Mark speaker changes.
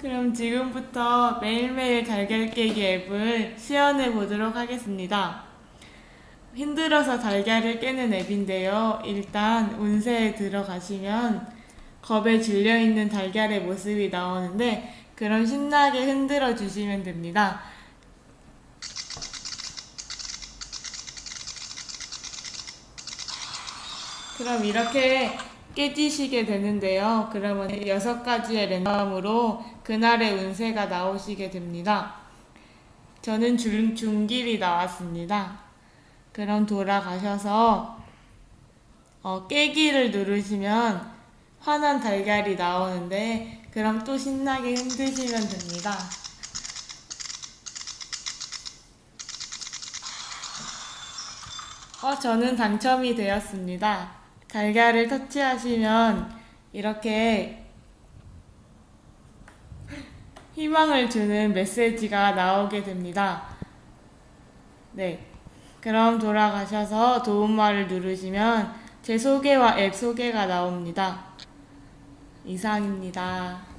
Speaker 1: 그럼 지금부터 매일매일 달걀 깨기 앱을 시연해 보도록 하겠습니다. 힘들어서 달걀을 깨는 앱인데요. 일단 운세에 들어가시면 겁에 질려 있는 달걀의 모습이 나오는데 그럼 신나게 흔들어 주시면 됩니다. 그럼 이렇게 깨지시게 되는데요. 그러면 여섯 가지의 랜덤으로 그날의 운세가 나오시게 됩니다. 저는 중, 중길이 나왔습니다. 그럼 돌아가셔서 어, 깨기를 누르시면 환한 달걀이 나오는데 그럼 또 신나게 흔드시면 됩니다. 어, 저는 당첨이 되었습니다. 달걀을 터치하시면 이렇게 희망을 주는 메시지가 나오게 됩니다. 네. 그럼 돌아가셔서 도움말을 누르시면 제 소개와 앱 소개가 나옵니다. 이상입니다.